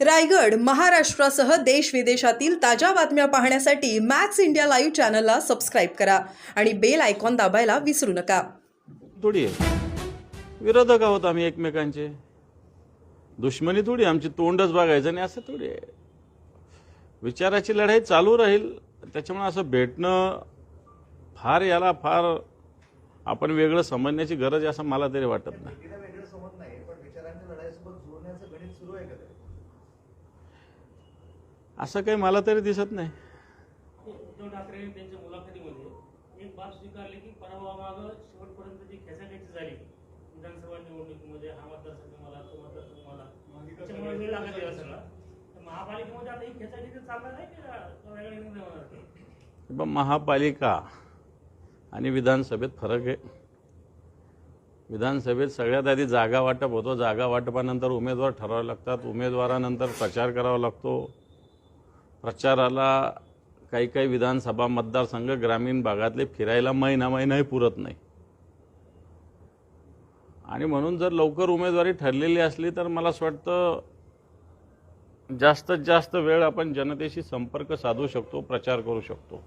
रायगड महाराष्ट्रासह देश विदेशातील ताज्या बातम्या पाहण्यासाठी मॅक्स इंडिया लाईव्ह चॅनलला सबस्क्राईब करा आणि बेल आयकॉन दाबायला विसरू नका. थोडी आहे. विरोधक आहोत आम्ही एकमेकांचे. दुश्मनी थोडी आमची तोंडच बघायचं नाही असं थोडी आहे. विचाराची लढाई चालू राहील त्याच्यामुळे असं भेटणं फार याला फार आपण वेगळं समजण्याची गरज आहे असं मला तरी वाटत नाही तिला वेगळं समज नाही पण विचारांच्या लढाईसोबत जोडण्याचं गणित सुरू आहे का ते असं काही मला तरी दिसत नाही. उद्धव ठाकरे त्यांच्या मुलाखतीमध्ये एक बाब स्वीकारली की पराभवामागं शेवटपर्यंत जी खेचाखेची झाली विधानसभा निवडणुकीमध्ये हा मतदारसंघ मला तो मतदारसंघ मला त्याच्यामुळे वेळ लागत गेला सगळा तर महापालिकेमध्ये आता ही खेचाखेची चालणार आहे की का वेगळा निर्णय होणार पण महापालिका आणि विधानसभेत फरक आहे. विधानसभेत सगळ्यात आधी जागा वाटप होतो. जागा वाटपानंतर उमेदवार ठरावे लागतात. उमेदवारानंतर प्रचार करावा लागतो. प्रचाराला काही काही विधानसभा मतदारसंघ ग्रामीण भागातले फिरायला महिना महिनाही पुरत नाही. आणि म्हणून जर लवकर उमेदवारी ठरलेली असली तर मला असं वाटतं जास्तीत जास्त वेळ आपण जनतेशी संपर्क साधू शकतो प्रचार करू शकतो.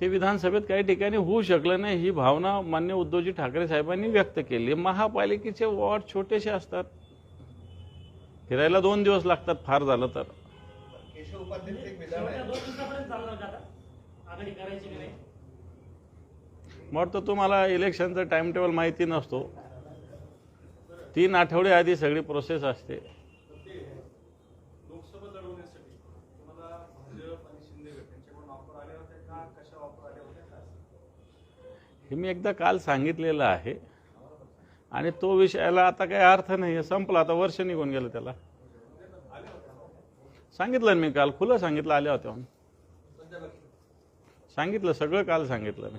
ते विधानसभेत काही ठिकाणी होऊ शकलं नाही ही भावना मान्य उद्धवजी ठाकरे साहेबांनी व्यक्त केली. महापालिकेचे वॉर्ड छोटेसे असतात. फिरायला दोन दिवस लागतात फार झालं तर. एक विधान आहे. दोन दिवसापर्यंत चालणार का आता? आघाडी करायची की नाही? मग वाटतं तुम्हाला इलेक्शनचा टाइम टेबल माहिती नसतो. तीन आठवडे आधी सगळी प्रोसेस असते. लोकसभा लढवण्यासाठी तुम्हाला भाजप आणि शिंदे गट यांच्याकडून ऑफर आल्या होत्या का? कशा ऑफर आल्या होत्या का हे मी एकदा काल सांगितलेलं आहे. आणि तो विषयाला आता काही अर्थ नाही. आहे संपला. आता वर्ष निघून गेलं त्याला. सांगितलं मी काल खुलं सांगितलं आल्या होत्या सांगितलं सगळं काल सांगितलं मी.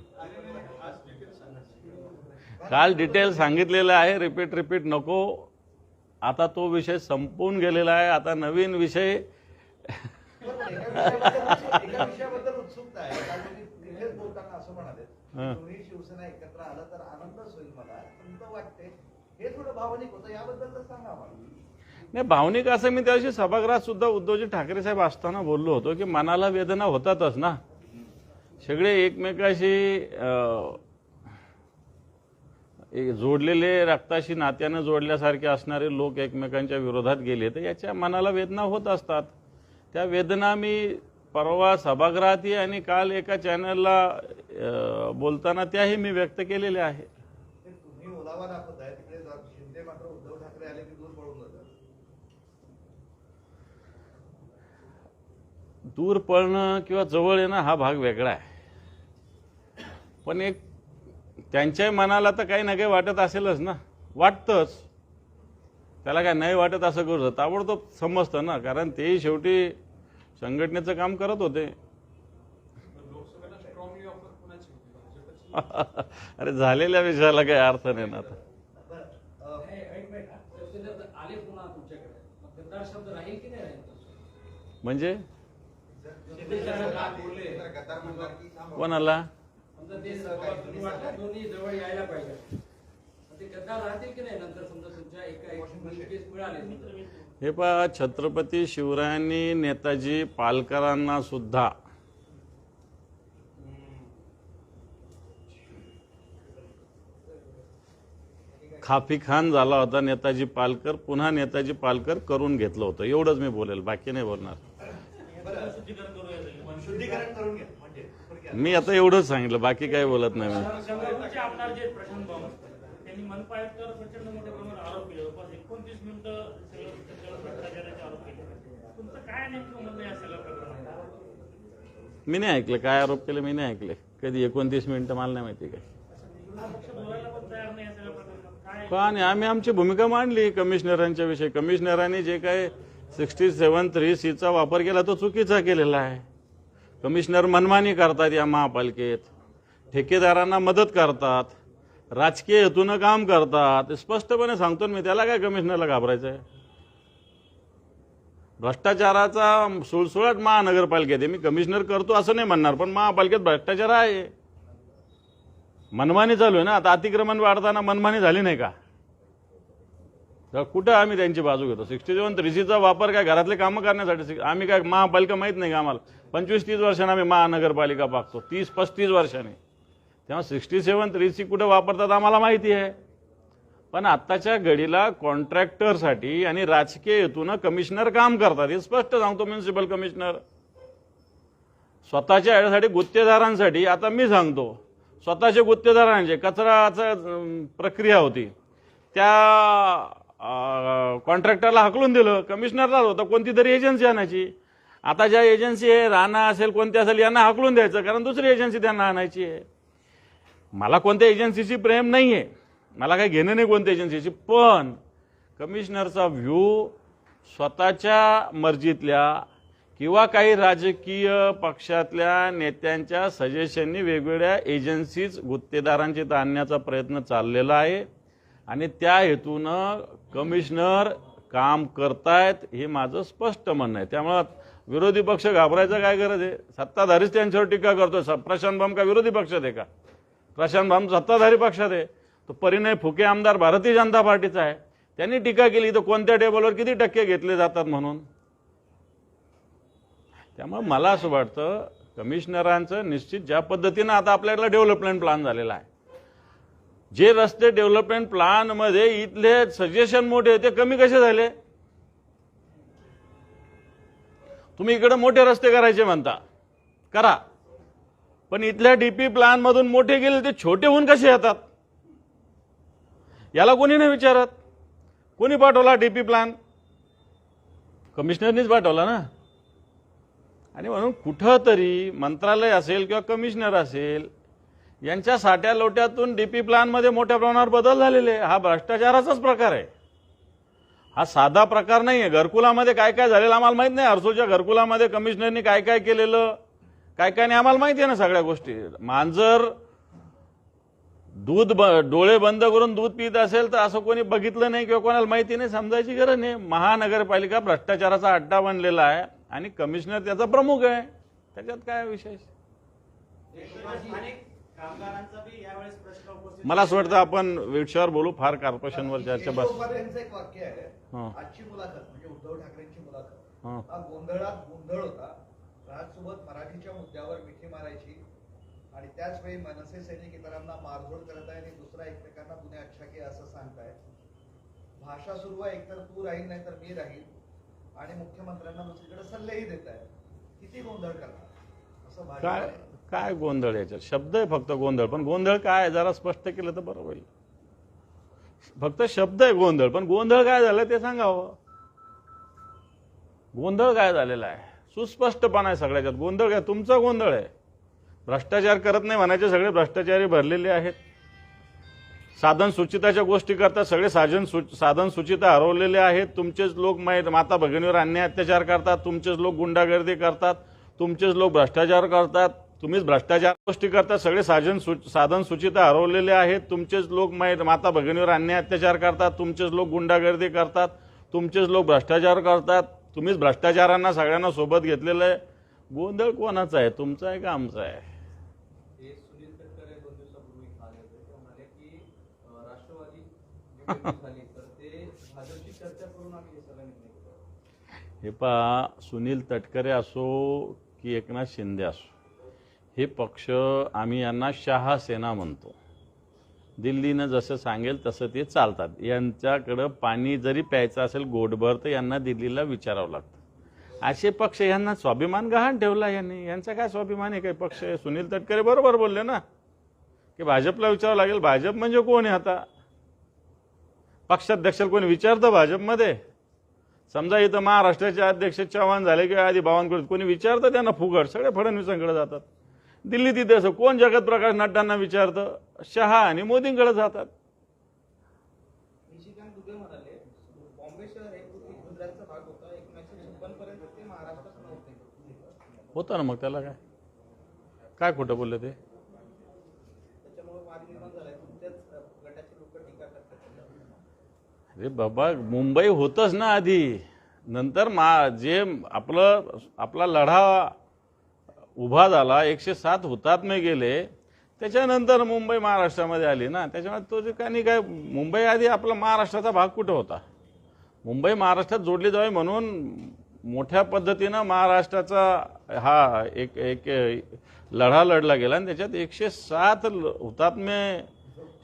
काल डिटेल सांगितलेलं आहे रिपीट रिपीट नको. आता तो विषय संपून गेलेला आहे आता नवीन विषय. शिवसेना एकत्र आलं तर आनंदच होईल मला. तर वाटते हे थोडं भावनिक होतं याबद्दल तर सांगा आम्हाला नाही भावनिक असं मी त्या दिवशी सभागृहात सुद्धा उद्धवजी ठाकरे साहेब असताना बोललो होतो की मनाला वेदना होतातच ना. सगळे एकमेकाशी एक जोडलेले रक्ताशी नात्यानं जोडल्यासारखे असणारे लोक एकमेकांच्या विरोधात गेले तर याच्या मनाला वेदना होत असतात. त्या वेदना मी परवा सभागृहातही आणि काल एका चॅनलला बोलताना त्याही मी व्यक्त केलेल्या आहे ते तुम्ही ओलावा दाखवताय तिकडे जा- शिंदे मात्र उद्धव ठाकरे आले की दूर पळून जातात दूर पळणं किंवा जवळ येणं हा भाग वेगळा आहे. पण एक त्यांच्याही मनाला तर काही ना काही वाटत असेलच ना. वाटतंच. त्याला काय नाही वाटत असं करू ताबडतोब समजतं ना. कारण तेही शेवटी संघटनेचं काम करत होते. अरे झालेल्या विषयाला काही अर्थ नाही ना आता. म्हणजे तर गद्दार म्हणणार की कोणाला? हे पहा छत्रपती शिवरायांनी नेताजी पालकरांना सुद्धा खाफी खान झाला होता नेताजी पालकर पुन्हा नेताजी पालकर करून घेतलं होतं. एवढंच मी बोलेल बाकी नाही बोलणार. शुद्धीकरण करून घ्या. म्हणजे. मी आता एवढंच सांगितलं बाकी काही बोलत नाही मी. चंद्रपूरचे आमदार जे आहेत, प्रशांत बाबा त्यांनी मनपा आयुक्तावर प्रचंड मोठ्या प्रमाणात आरोप केले. जवळपास एकोणतीस मिनिटं सगळं सगळं भ्रष्टाचाराचे आरोप केले. तुमचं काय नेमकं म्हणणं आहे या सगळ्या प्रकरणात? मी नाही ऐकलं. काय आरोप केले मी नाही ऐकले. कधी एकोणतीस मिनिटं मला नाही माहिती काय. पण काय का नाही? आम्ही आमची भूमिका मांडली कमिशनरांच्या विषयी. कमिशनरांनी जे काय सिक्स्टी सेवन थ्री सीचा वापर केला तो चुकीचा केलेला आहे. कमिशनर मनमानी करतात या महापालिकेत. ठेकेदारांना मदत करतात. राजकीय हेतूनं काम करतात. स्पष्टपणे सांगतो मी त्याला काय कमिशनरला घाबरायचं आहे भ्रष्टाचाराचा सुळसुळाट महानगरपालिकेत आहे. मी कमिशनर करतो असं नाही म्हणणार पण महापालिकेत भ्रष्टाचार आहे. मनमानी चालू आहे ना? आता अतिक्रमण वाढताना मनमानी झाली नाही का? तर कुठं आम्ही त्यांची बाजू घेतो? सिक्स्टी सेवन त्रिशीचा वापर काय घरातले कामं करण्यासाठी? आम्ही काय महापालिका माहीत नाही का आम्हाला? पंचवीस तीस वर्षांनी आम्ही महानगरपालिका पाहतो. तीस पस्तीस वर्षाने. तेव्हा सिक्स्टी सेवन थ्री सी कुठं वापरतात आम्हाला माहिती आहे. पण आत्ताच्या घडीला कॉन्ट्रॅक्टरसाठी आणि राजकीय हेतूनं कमिशनर काम करतात. हे स्पष्ट सांगतो म्युन्सिपल कमिशनर. स्वतःच्या ह्यासाठी गुत्तेदारांसाठी आता मी सांगतो स्वतःचे गुत्तेदारांचे म्हणजे कचराचं प्रक्रिया होती. त्या कॉन्ट्रॅक्टरला हकलून दिलं. कमिशनरला होतं. कोणती तरी एजन्सी आणायची. आता ज्या एजन्सी आहे राणा असेल कोणती असेल यांना हकलून द्यायचं कारण दुसरी एजन्सी त्यांना आणायची आहे. मला कोणत्या एजन्सीची प्रेम नाही आहे मला काही घेणं नाही कोणत्या एजन्सीची पण कमिशनरचा व्ह्यू स्वतःच्या मर्जीतल्या किंवा काही राजकीय पक्षातल्या नेत्यांच्या सजेशननी वेगवेगळ्या एजन्सीज गुत्तेदारांची आणण्याचा प्रयत्न चाललेला आहे. आणि त्या हेतूनं कमिशनर काम करतायत हे माझं स्पष्ट म्हणणं आहे. त्यामुळं विरोधी पक्ष घाबरायचं काय गरज आहे? सत्ताधारीच त्यांच्यावर टीका करतो प्रशांत भाम का विरोधी पक्षात आहे का? प्रशांत भाम सत्ताधारी पक्षात आहे. तो परिणय फुके आमदार भारतीय जनता पार्टीचा आहे. त्यांनी टीका केली तर कोणत्या टेबलवर किती टक्के घेतले जातात म्हणून? त्यामुळे मला असं वाटतं कमिशनरांचं निश्चित ज्या पद्धतीनं आता आपल्याला डेव्हलपमेंट प्लॅन झालेला आहे. जे रस्ते डेव्हलपमेंट प्लॅनमध्ये इथले सजेशन मोठे ते कमी कसे झाले? तुम्ही इकडे मोठे रस्ते करायचे म्हणता. करा. पण इथल्या डीपी प्लॅनमधून मोठे गेले ते छोटे होऊन कसे येतात? याला कोणी नाही विचारत. कोणी पाठवला डीपी प्लॅन कमिशनरनीच पाठवला ना? आणि म्हणून कुठंतरी मंत्रालय असेल किंवा कमिशनर असेल यांच्या साठ्या लोट्यातून डीपी प्लॅनमध्ये मोठ्या प्रमाणावर बदल झालेले हा भ्रष्टाचाराचाच प्रकार आहे. हा साधा प्रकार नाही आहे घरकुलामध्ये काय काय झालेलं आम्हाला माहीत नाही. हर्सोच्या घरकुलामध्ये कमिशनरनी काय काय केलेलं काय काय नाही आम्हाला माहिती आहे ना सगळ्या गोष्टी. मांजर दूध ब डोळे बंद करून दूध पित असेल तर असं कोणी बघितलं नाही किंवा कोणाला माहिती नाही समजायची गरज नाही. महानगरपालिका भ्रष्टाचाराचा अड्डा बनलेला आहे आणि कमिशनर त्याचा प्रमुख आहे. त्याच्यात काय विशेष? मला असं वाटतं आपण विषयावर बोलू फार कॉर्पोरेशनवर चर्चा बस. आजची मुलाखत म्हणजे उद्धव ठाकरेंची मुलाखत. हा. गोंधळात गोंधळ होता. राजसोबत मराठीच्या मुद्द्यावर मिठी मारायची आणि त्याच वेळी मनसे सैनिक इतरांना मारझोड करत आहे आणि दुसरा एकमेकांना पुणे अच्छा की असं सांगताय. भाषा सुरू आहे एकतर तू राहील नाही तर मी राहील. आणि मुख्यमंत्र्यांना दुसरीकडे सल्लेही देत आहे किती गोंधळ करणार? असं काय काय गोंधळ याच्यात? शब्द आहे फक्त गोंधळ. पण गोंधळ काय? जरा स्पष्ट केलं तर बरं होईल. फक्त शब्द आहे गोंधळ. पण गोंधळ काय झालं ते सांगावं. गोंधळ काय झालेला आहे? सुस्पष्टपणा आहे सगळ्याच्यात. गोंधळ काय? तुमचा गोंधळ आहे. भ्रष्टाचार करत नाही म्हणायचे सगळे भ्रष्टाचारी भरलेले आहेत. साधन सुचिताच्या गोष्टी करतात सगळे साधन सु साधन सुचिता हरवलेले आहेत. तुमचेच लोक माता भगिनीवर अन्याय अत्याचार करतात तुमचेच लोक गुंडागर्दी करतात तुमचेच लोक भ्रष्टाचार करतात. तुम्हीच भ्रष्टाचार गोष्टी करतात सगळे साधन सु साधन सुचिता हरवलेले आहेत. तुमचेच लोक मै- माता भगिनीवर अन्याय अत्याचार करतात तुमचेच लोक गुंडागर्दी करतात तुमचेच लोक भ्रष्टाचार करतात. तुम्हीच भ्रष्टाचारांना सगळ्यांना सोबत घेतलेलं आहे. गोंधळ कोणाचा आहे? तुमचा आहे का आमचा आहे? हे पहा सुनील तटकरे असो की एकनाथ शिंदे असो. हे पक्ष आम्ही यांना शहासेना म्हणतो. दिल्लीनं जसं सांगेल तसं ते चालतात. यांच्याकडं पाणी जरी प्यायचं असेल गोडभर तर यांना दिल्लीला विचारावं लागतं. असे पक्ष यांना स्वाभिमान गहाण ठेवला यांनी. यांचा काय स्वाभिमान आहे? काही पक्ष आहे सुनील तटकरे बरोबर बोलले ना. की भाजपला विचारावं लागेल भाजप म्हणजे कोण आहे आता? पक्षाध्यक्षाला कोणी विचारतं भाजपमध्ये? समजा इथं महाराष्ट्राचे अध्यक्ष चव्हाण झाले किंवा आधी बावनकुळे कोणी विचारतं त्यांना फुगड सगळे फडणवीसांकडे जातात. दिल्ली तिथे असं कोण जगत प्रकाश नड्डांना विचारतं? शहा आणि मोदींकडे जातात. होता ना मग त्याला काय? काय खोटं बोलले ते. अरे बाबा मुंबई होतच ना आधी. नंतर मा जे आपलं आपला लढा उभा झाला एकशे सात हुतात्मे गेले. त्याच्यानंतर मुंबई महाराष्ट्रामध्ये आली ना. त्याच्यामुळे तो जे काही काय मुंबई आधी आपला महाराष्ट्राचा भाग कुठं होता? मुंबई महाराष्ट्रात जोडली जावी म्हणून मोठ्या पद्धतीनं महाराष्ट्राचा हा एक एक लढा लढला गेला. आणि त्याच्यात एकशे सात ल- हुतात्मे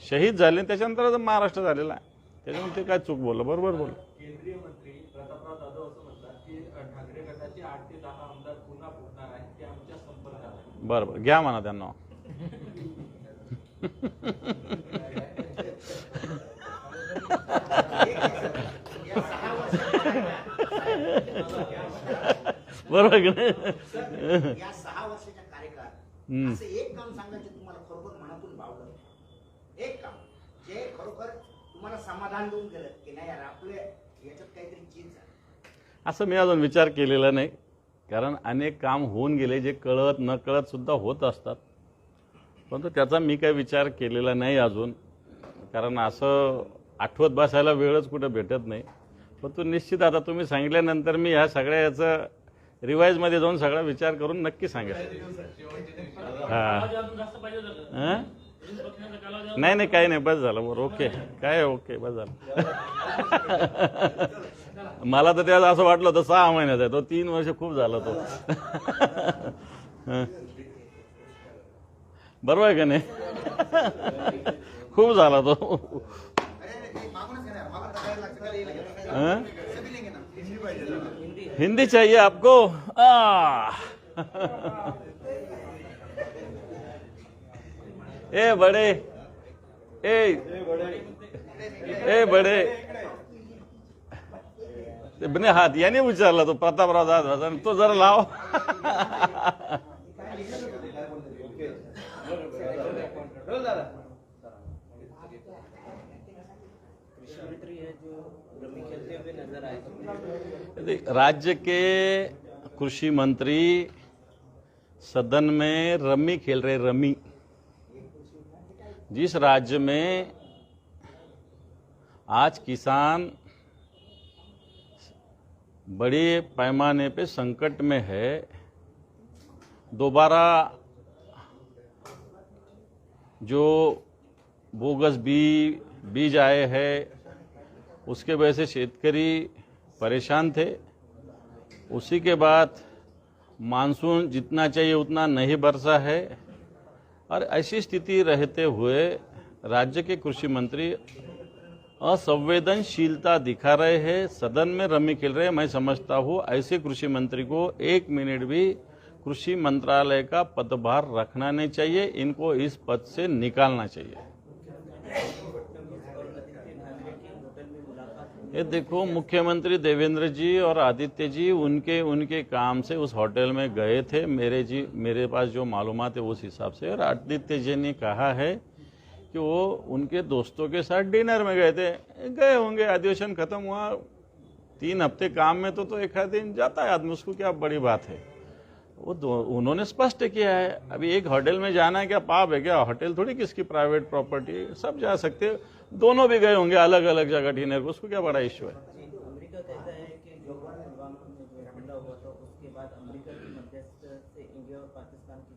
शहीद झाले त्याच्यानंतर महाराष्ट्र झालेला आहे. त्याच्यामुळे ते काय चूक बोललं? बरोबर बोललं केंद्रीय मंत्री प्रतापराव जाधव असं म्हणतात की अ, ठाकरे गटाचे आठ ते दहा आमदार पुन्हा फुटणार आहेत ते आमच्या संपर्कात आहेत बरं बरं. घ्या म्हणा त्यांना. बरोबर की नाही? या सहा वर्षाच्या कार्यकाळात. असं एक काम सांगायचं तुम्हाला खरोखर मनातून भावलं एक काम. जे खरोखर तुम्हाला समाधान देऊन गेलं की नाही यार आपले याच्यात काहीतरी चीज असं मी अजून विचार केलेला नाही. कारण अनेक काम होऊन गेले जे कळत न कळत सुद्धा होत असतात. परंतु त्याचा मी काही विचार केलेला नाही अजून. कारण असं आठवत बसायला वेळच कुठं भेटत नाही. परंतु निश्चित आता तुम्ही सांगितल्यानंतर मी ह्या सगळ्या याचं रिवाईजमध्ये जाऊन सगळा विचार करून नक्की सांगेल. हां. हां नाही नाही काही नाही. बस झालं. बरं ओके. काय ओके. बस झालं. मला तर त्याला असं वाटलं होतं सहा महिन्यात आहे तो तीन वर्ष खूप झालं तो. बरोबर आहे का नाही? खूप झाला तो. हिंदी चाहिए आपको? ए बड़े. ए. ए बड़े. ते बने हात याने विचारला तो प्रतापराव दादा तो जरा लाव राज्य के कृषि मंत्री सदन में रमी खेल रहे रमी। जिस राज्य में आज किसान बड़े पैमाने पे संकट में है, दोबारा जो बोगस बी, बीज आए हैं, उसके वजह से शेतकरी परेशान थे। उसी के बाद मानसून जितना चाहिए उतना नहीं बरसा है। और ऐसी स्थिति रहते हुए राज्य के कृषि मंत्री असंवेदनशीलता दिखा रहे हैं। सदन में रमी खेल रहे हैं। मैं समझता हूँ, ऐसे कृषि मंत्री को एक मिनट भी कृषि मंत्रालय का पदभार रखना नहीं चाहिए। इनको इस पद से निकालना चाहिए। ये देखो, मुख्यमंत्री देवेंद्र जी और आदित्य जी, उनके उनके काम से उस होटल में गए थे। मेरे जी, मेरे पास जो मालूमात है, उस हिसाब से। और आदित्य जी ने कहा है कि वो उनके दोस्तों के साथ डिनर में गए थे। गए होंगे अधिवेशन खत्म हुआ। तीन हफ़्ते काम में तो तो एक आध दिन जाता है आदमी, उसको क्या बड़ी बात है। वो दो, उन्होंने स्पष्ट किया है, अभी एक होटल में जाना है क्या पाप है क्या? होटल थोड़ी किसकी प्राइवेट प्रॉपर्टी, सब जा सकते दोनों भी गए होंगे अलग अलग जगह डिनर को उसको क्या बड़ा इश्यू है अमेरिका कहता है कि जो पुलवामा में जो हमला हुआ था उसके बाद अमेरिका की मध्यस्थ से इंडिया पाकिस्तान की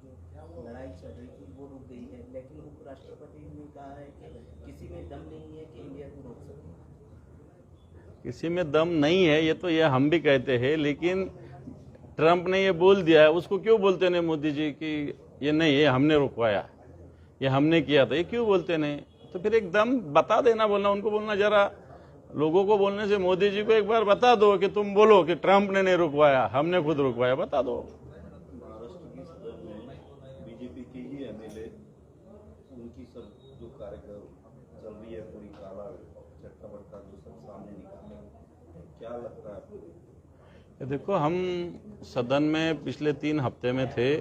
जो लड़ाई चल रही थी, वो रुक गई है। लेकिन उपराष्ट्रपति ने कहा है कि किसी में दम नहीं है कि इंडिया को रोक सके। किसी में दम नहीं है, ये तो ये हम भी कहते हैं, लेकिन ट्रंप ने ये बोल दिया है। उसको क्यों बोलते नहीं मोदी जी कि ये नहीं, ये हमने रुकवाया ये हमने किया था। ये क्यों बोलते नहीं? तो फिर एकदम बता देना, बोलना, उनको बोलना जरा। लोगों को बोलने से मोदी जी को एक बार बता दो कि तुम बोलो कि ट्रंप ने नहीं रुकवाया, हमने खुद रुकवाया। बता दो महाराष्ट्र की सदन में बीजेपी के ही एमएलए उनकी सब जो कार्यक्रम चल रही है पूरी काला चट्टा बट्टा जो सब सामने निकाले क्या लगता है आपको ये देखो, हम सदन में पिछले तीन हफ़्ते में थे।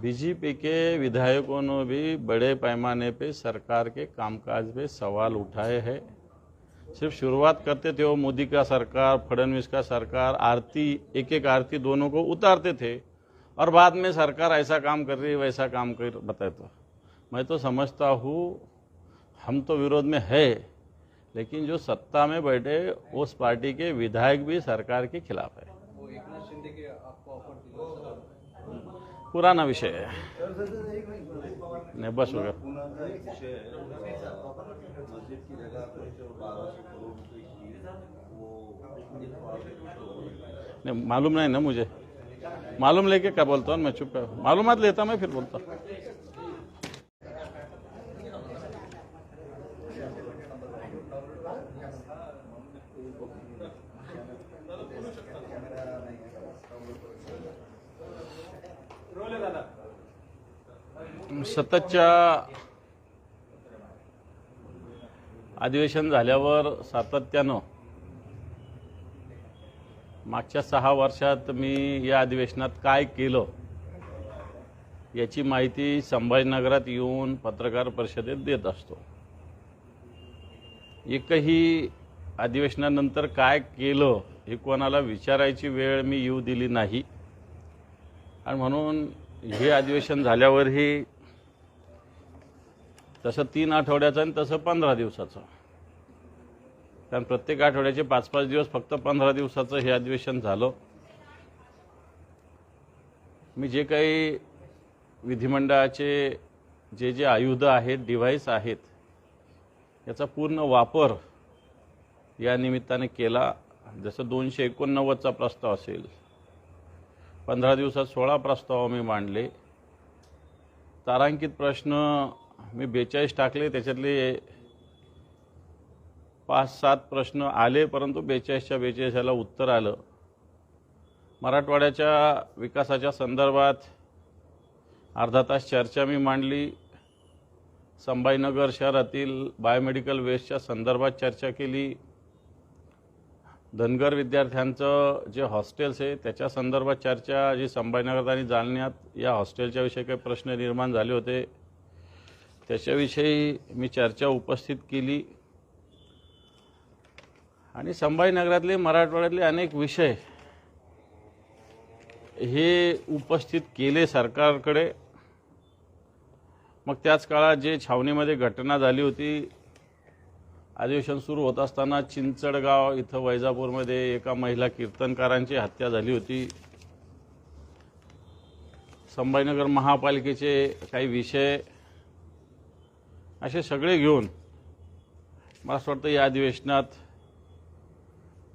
बीजेपी के विधायकों ने भी बड़े पैमाने पे सरकार के कामकाज पे सवाल उठाए हैं। सिर्फ़ शुरुआत करते थे वो, मोदी का सरकार, फडणवीस का सरकार, आरती एक एक आरती दोनों को उतारते थे। और बाद में सरकार ऐसा काम कर रही है वैसा काम कर, बताए तो। मैं तो समझता हूँ, हम तो विरोध में है। लेकिन जो सत्ता में बैठे उस पार्टी के विधायक भी सरकार के खिलाफ है। वो एकनाथ शिंदे के आपको ऑफर दिला पुराना विषय है। नहीं बस हो गया। पुण्याचा एक विषय आहे अं, मस्जिद की जगह पर जो बारह सौ करोड़ रुपए की नहीं मालूम नहीं ना मुझे। मालूम लेके क्या बोलता हूँ मैं चुप है मालूमात लेता मैं फिर बोलता सततच्या अधिवेशन झाल्यावर सातत्यानं मागच्या सहा वर्षात मी या अधिवेशनात काय केलं याची माहिती संभाजीनगरात येऊन पत्रकार परिषदेत देत असतो. एकही अधिवेशनानंतर काय केलं हे कोणाला विचारायची वेळ मी येऊ दिली नाही. आणि म्हणून हे अधिवेशन झाल्यावरही तसं तीन आठवड्याचं आणि तसं पंधरा दिवसाचं. कारण प्रत्येक आठवड्याचे पाच पाच दिवस फक्त पंधरा दिवसाचं हे अधिवेशन झालं. मी जे काही विधिमंडळाचे जे जे आयुध आहेत डिव्हाइस आहेत याचा पूर्ण वापर या निमित्ताने केला. जसं दोनशे एकोणनव्वदचा प्रस्ताव असेल. पंधरा दिवसात सोळा प्रस्ताव मी मांडले. तारांकित प्रश्न मी बेचाळीस टाकले त्याच्यातले पाच सात प्रश्न आले परंतु बेचाळीसच्या बेचाळीसाला उत्तर आलं. मराठवाड्याच्या विकासाच्या संदर्भात अर्धा तास चर्चा मी मांडली. संभाजीनगर शहरातील बायोमेडिकल वेस्टच्या संदर्भात चर्चा केली. धनगर विद्यार्थ्यांचं जे हॉस्टेल्स आहे त्याच्या संदर्भात चर्चा जी संभाजीनगर आणि जालन्यात या हॉस्टेलच्या विषयी काही प्रश्न निर्माण झाले होते. त्याच्याविषयी मी चर्चा उपस्थित केली. आणि संभाजीनगरातले मराठवाड्यातले अनेक विषय हे उपस्थित केले सरकारकडे. मग त्याच काळात जे छावणीमध्ये घटना झाली होती अधिवेशन सुरू होत असताना चिंचडगाव इथं वैजापूरमध्ये एका महिला कीर्तनकारांची हत्या झाली होती. संभाजीनगर महापालिकेचे काही विषय असे सगळे घेऊन मला असं वाटतं या अधिवेशनात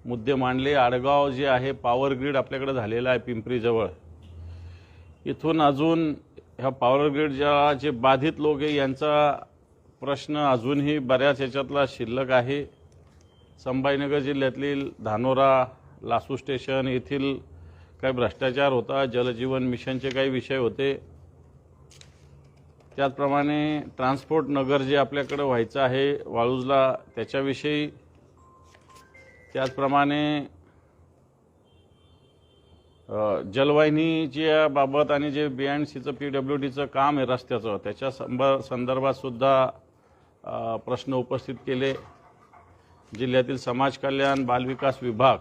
मुद्दे मांडले. आडगाव जे आहे पॉवर ग्रीड आपल्याकडे झालेलं आहे पिंपरीजवळ. इथून अजून ह्या पॉवर ग्रीडच्या जे बाधित लोक आहे यांचा प्रश्न अजूनही बऱ्याच याच्यातला शिल्लक आहे. संभाजीनगर जिल्ह्यातील धानोरा लासू स्टेशन येथील काही भ्रष्टाचार होता जलजीवन मिशनचे काही विषय होते. त्याचप्रमाणे ट्रान्सपोर्ट नगर जे आपल्याकडे व्हायचं आहे वाळूजला त्याच्याविषयी. त्याचप्रमाणे जलवाहिनीच्या बाबत आणि जे बी अँड सीचं पी डब्ल्यू डीचं काम आहे रस्त्याचं त्याच्या संब संदर्भातसुद्धा प्रश्न उपस्थित केले. जिल्ह्यातील समाज कल्याण बालविकास विभाग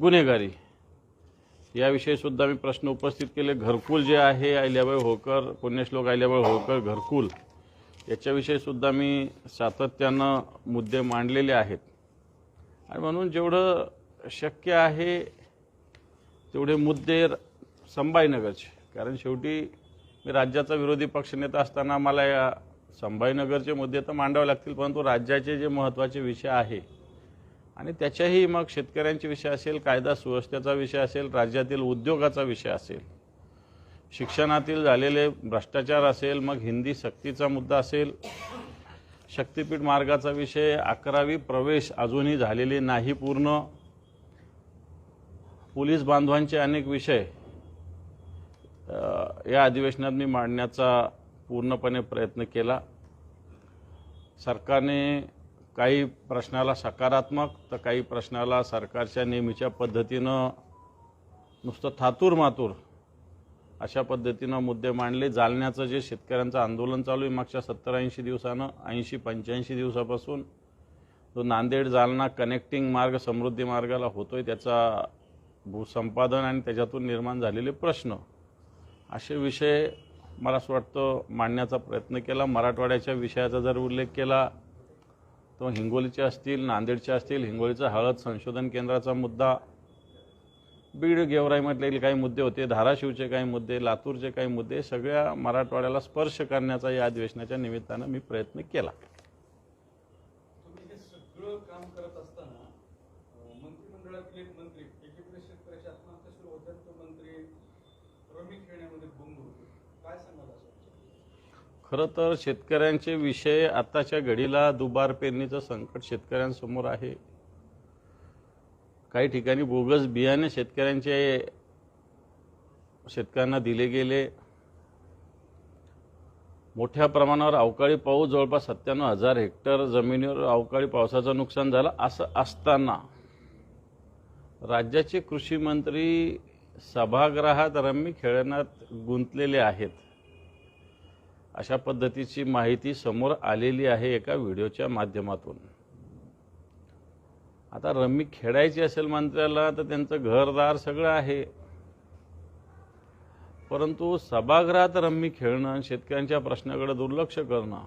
गुन्हेगारी याविषयीसुद्धा मी प्रश्न उपस्थित केले. घरकुल जे आहे अहिल्याबाई होळकर पुण्यश्लोक अहिल्याबाई होळकर घरकुल याच्याविषयीसुद्धा मी सातत्यानं मुद्दे मांडलेले आहेत. आणि म्हणून जेवढं शक्य आहे तेवढे मुद्दे र- संभाजीनगरचे. कारण शेवटी मी राज्याचा विरोधी पक्षनेता असताना मला या संभाजीनगरचे मुद्दे तर मांडावे लागतील परंतु राज्याचे जे महत्त्वाचे विषय आहे आणि त्याच्याही मग शेतकऱ्यांचे विषय असेल कायदा सुव्यवस्थेचा विषय असेल राज्यातील उद्योगाचा विषय असेल शिक्षणातील झालेले भ्रष्टाचार असेल मग हिंदी सक्तीचा मुद्दा असेल शक्तिपीठ मार्गाचा विषय अकरावी प्रवेश अजूनही झालेले नाही पूर्ण पोलीस बांधवांचे अनेक विषय या अधिवेशनात मी मांडण्याचा पूर्णपणे प्रयत्न केला. सरकारने काही प्रश्नाला सकारात्मक तर काही प्रश्नाला सरकारच्या नेहमीच्या पद्धतीनं नुसतं थातूर मातूर अशा पद्धतीनं मुद्दे मांडले. जालण्याचं जे शेतकऱ्यांचं आंदोलन चालू आहे मागच्या सत्तर ऐंशी दिवसानं ऐंशी पंच्याऐंशी दिवसापासून जो नांदेड जालना कनेक्टिंग मार्ग समृद्धी मार्गाला होतो आहे त्याचा भूसंपादन आणि त्याच्यातून निर्माण झालेले प्रश्न. असे विषय मला असं वाटतं मांडण्याचा प्रयत्न केला. मराठवाड्याच्या विषयाचा जर उल्लेख केला तो हिंगोलीचे असतील नांदेडचे असतील हिंगोलीचं हळद संशोधन केंद्राचा मुद्दा बीड गेवराईमधले काही मुद्दे होते धाराशिवचे काही मुद्दे लातूरचे काही मुद्दे सगळ्या मराठवाड्याला स्पर्श करण्याचा या अधिवेशनाच्या निमित्तानं मी प्रयत्न केला तुम्ही हे सगळं काम करत असताना अं, मंत्रिमंडळ एक मंत्री एकीकडे शेतकऱ्याची आत्महत्या सुरू होते तो मंत्री रमी खेळण्यामध्ये गुंग होतो काय सांगाल असं खरं तर शेतकऱ्यांचे विषय आताच्या घडीला दुबार पेरणीचं संकट शेतकऱ्यांसमोर आहे. काही ठिकाणी बोगस बियाणे शेतकऱ्यांचे शेतकऱ्यांना दिले गेले. मोठ्या प्रमाणावर अवकाळी पाऊस जवळपास सत्त्याण्णव हजार हेक्टर जमिनीवर अवकाळी पावसाचं नुकसान झालं असं असताना राज्याचे कृषी मंत्री सभागृहात रम्मी खेळण्यात गुंतलेले आहेत. अशा पद्धतीची माहिती समोर आलेली आहे एका व्हिडिओच्या माध्यमातून. आता रम्मी खेळायची असेल मंत्र्याला तर त्यांचं घरदार सगळं आहे. परंतु सभागृहात रम्मी खेळणं शेतकऱ्यांच्या प्रश्नाकडे दुर्लक्ष करणं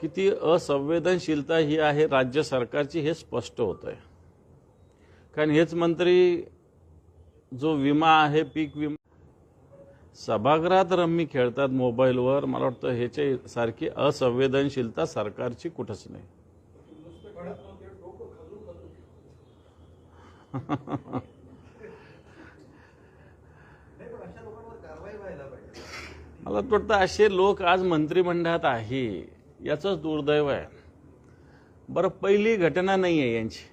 किती असंवेदनशीलता ही आहे राज्य सरकारची हे स्पष्ट होत आहे कारण हेच मंत्री जो विमा आहे पीक विमा सभागृहात रम्मी खेळतात मोबाईलवर. मला वाटतं ह्याच्या सारखी असंवेदनशीलता सरकारची कुठंच नाही. मला वाटतं असे लोक आज मंत्रिमंडळात आहे. याचंच दुर्दैव आहे. बरं पहिली घटना नाही आहे यांची.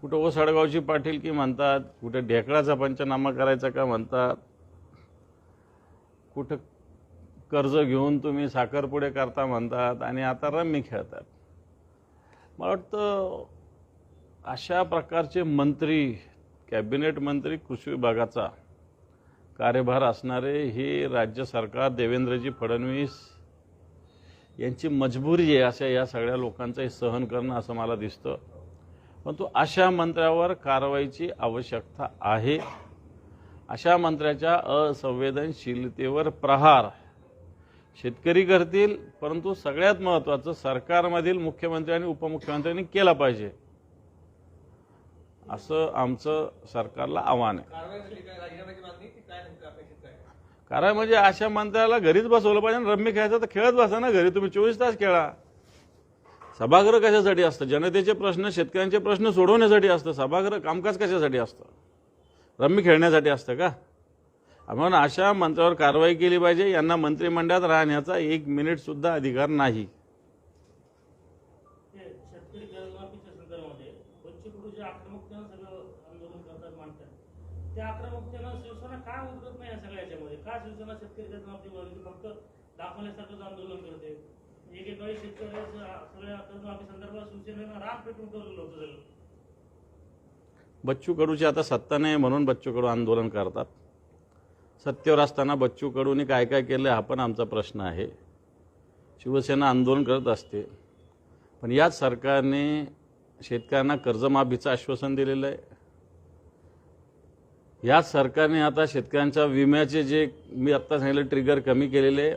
कुठं ओसाडगावची पाटील की म्हणतात कुठं ढेकळाचा पंचनामा करायचा का म्हणतात कुठं कर्ज घेऊन तुम्ही साखरपुडे करता म्हणतात आणि आता रम्मी खेळतात. मला वाटतं अशा प्रकारचे मंत्री कॅबिनेट मंत्री कृषी विभागाचा कार्यभार असणारे हे राज्य सरकार देवेंद्रजी फडणवीस यांची मजबुरी आहे अशा या सगळ्या लोकांचं हे सहन करणं असं मला दिसतं. परंतु अशा मंत्र्यावर कारवाईची आवश्यकता आहे. अशा मंत्र्याच्या असंवेदनशीलतेवर प्रहार. शेतकरी करतील परंतु सगळ्यात महत्त्वाचं सरकारमधील मुख्यमंत्री आणि उपमुख्यमंत्र्यांनी केला पाहिजे. असं आमचं सरकारला आव्हान आहे. काय? कारण म्हणजे अशा मंत्र्याला घरीच बसवलं पाहिजे आणि रम्मी खेळायचं तर खेळत बसा ना घरी तुम्ही चोवीस तास खेळा. सभागृह कशासाठी असतं? जनतेचे प्रश्न शेतकऱ्यांचे प्रश्न सोडवण्यासाठी असतं. सभागृह कामकाज कशासाठी असतं? रम्मी खेळण्यासाठी असतं का? म्हणून अशा मंत्र्यावर कारवाई केली पाहिजे. यांना मंत्रिमंडळात राहण्याचा एक मिनिटसुद्धा अधिकार नाही. सगळ्या आंदोलन करते एकेकाळी शेतकरी सगळ्या कर्जमाफी संदर्भात शिवसेनेनं राम पेटून ठेवलेलं होतं सगळं बच्चू कडूची आता सत्ता नाही म्हणून बच्चू कडू आंदोलन करतात. सत्तेवर असताना बच्चू कडूने काय काय केलं हा पण आमचा प्रश्न आहे. शिवसेना आंदोलन करत असते. पण याच सरकारने शेतकऱ्यांना कर्जमाफीचं आश्वासन दिलेलं आहे. याच सरकारने आता शेतकऱ्यांच्या विम्याचे जे मी आत्ता सांगितलं ट्रिगर कमी केलेले आहे.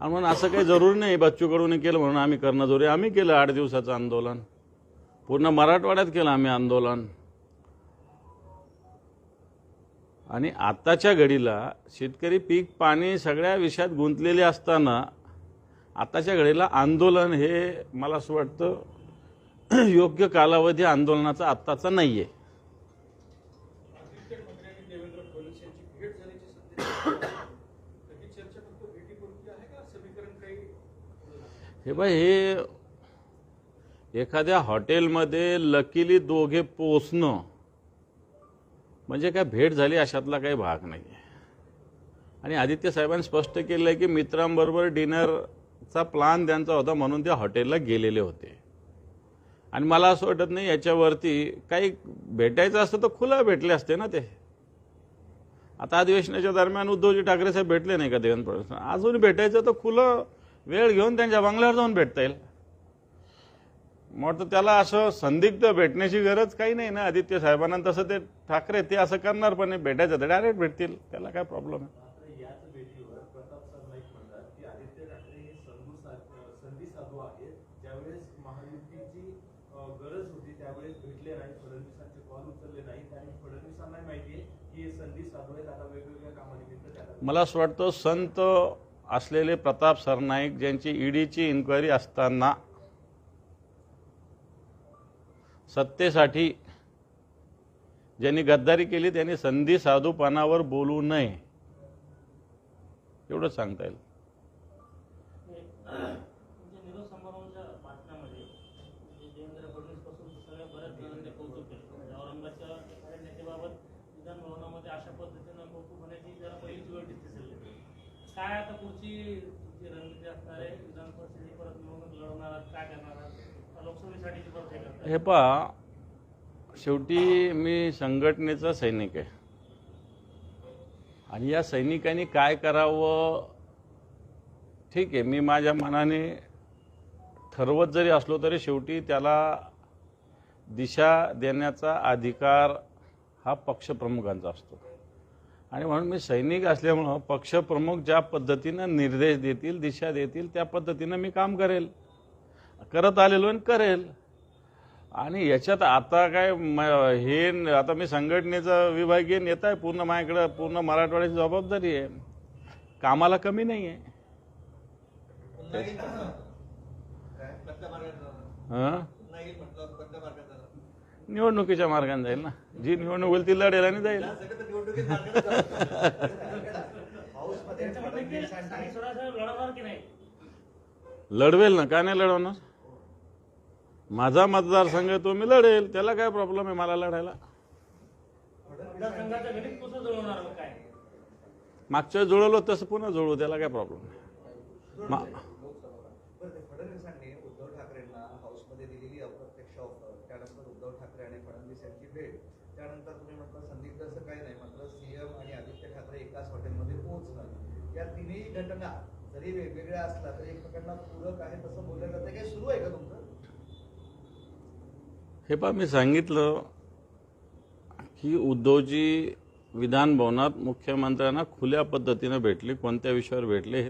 आणि म्हणून असं काही जरुरी नाही बच्चू कडूने केलं म्हणून आम्ही करणं जरुरी आम्ही केलं आठ दिवसाचं आंदोलन. पूर्ण मराठवाड्यात केलं आम्ही आंदोलन. आणि आत्ताच्या घडीला शेतकरी पीक पाणी सगळ्या विषयात गुंतलेले असताना आताच्या घडीला आंदोलन हे मला असं वाटतं योग्य कालावधी आंदोलनाचा आत्ताचा नाही आहे. ही हे बाय हे एखाद्या हॉटेलमध्ये लकीली दोघे पोचणं म्हणजे काय भेट झाली अशातला काही भाग नाही आहे आणि आदित्य साहेबांनी स्पष्ट केलं आहे की मित्रांबरोबर डिनरचा प्लान त्यांचा होता म्हणून ते हॉटेलला गेलेले होते. आणि मला असं वाटत नाही याच्यावरती काही भेटायचं असतं तर खुलं भेटले असते ना ते. आता अधिवेशनाच्या दरम्यान उद्धवजी ठाकरे साहेब भेटले नाही का देवेंद्र फडणवीस? अजून भेटायचं तर खुलं वेळ घेऊन त्यांच्या बंगल्यावर जाऊन भेटता येईल. मग त्याला असं संदिग्ध भेटण्याची गरज काही नाही ना. आदित्य साहेबांना तसं ते ठाकरे ते असं करणार पण भेटायचं तर डायरेक्ट भेटतील. त्याला काय प्रॉब्लेम आहे? मला असं वाटतं संत असलेले प्रताप सरनाईक ज्यांची ईडीची इन्क्वायरी असताना सत्तेसाठी ज्यांनी गद्दारी केली त्यांनी संधी साधूपणावर बोलू नये. एवढंच सांगता येईल. काय आता समारंभाच्या भाषणामध्ये जे देवेंद्र फडणवीसपासून सगळ्या बऱ्याच जणांनी कौतुक केलं म्हणजे औरंगाबादच्या एखाद्या नेतेबाबत विधान भवनामध्ये अशा पद्धतीनं कौतुक होण्याची जरा पहिलीच वेळ दिसेल काय आता पुढची तुमची रणनीती असणार आहे विधान परिषदेची परत निवडणूक लढवणार आहात काय करणार आहात का लोकसभेसाठीची परत हे पहा शेवटी मी संघटनेचा सैनिक आहे. आणि या सैनिकांनी काय करावं? ठीक आहे मी माझ्या मनाने ठरवत जरी असलो तरी शेवटी त्याला दिशा देण्याचा अधिकार हा पक्षप्रमुखांचा असतो. आणि म्हणून मी सैनिक असल्यामुळं पक्षप्रमुख ज्या पद्धतीनं निर्देश देतील दिशा देतील त्या पद्धतीनं मी काम करेल. करत आलेलो आणि करेल. आणि याच्यात आता काय म- हे आता मी संघटनेचा विभागीय नेता आहे पूर्ण माझ्याकडं पूर्ण मराठवाड्याची जबाबदारी आहे. कामाला कमी नाही आहे. हं? निवडणुकीच्या मार्गाने जाईल ना. जी निवडणूक होईल ती लढेल आणि जाईल. लढवेल ना. का नाही लढवणार? माझा मतदारसंघ आहे तो मी लढेल. त्याला काय प्रॉब्लेम आहे मला लढायला? मागच्या जुळवलं तसं पुन्हा जुळवू. त्याला काय प्रॉब्लेम नाही मा- बरं, ते फडणवीसांनी उद्धव ठाकरेंना हाऊसमध्ये दिलेली अप्रत्यक्ष ऑफर त्यानंतर उद्धव ठाकरे आणि फडणवीस यांची भेट त्यानंतर तुम्ही म्हटलं संदिग्ध असं काही नाही मात्र सीएम आणि आदित्य ठाकरे एकाच हॉटेलमध्ये पोहोचणं या तिन्ही घटना जरी वेगवेगळ्या असल्या तरी एकमेकांना पूरक आहे तसं बोललं जातं काही सुरू आहे का तुमचं हे पहा मी सांगितलं की उद्धवजी विधान भवनात मुख्यमंत्र्यांना खुल्या पद्धतीनं भेटले कोणत्या विषयावर भेटले हे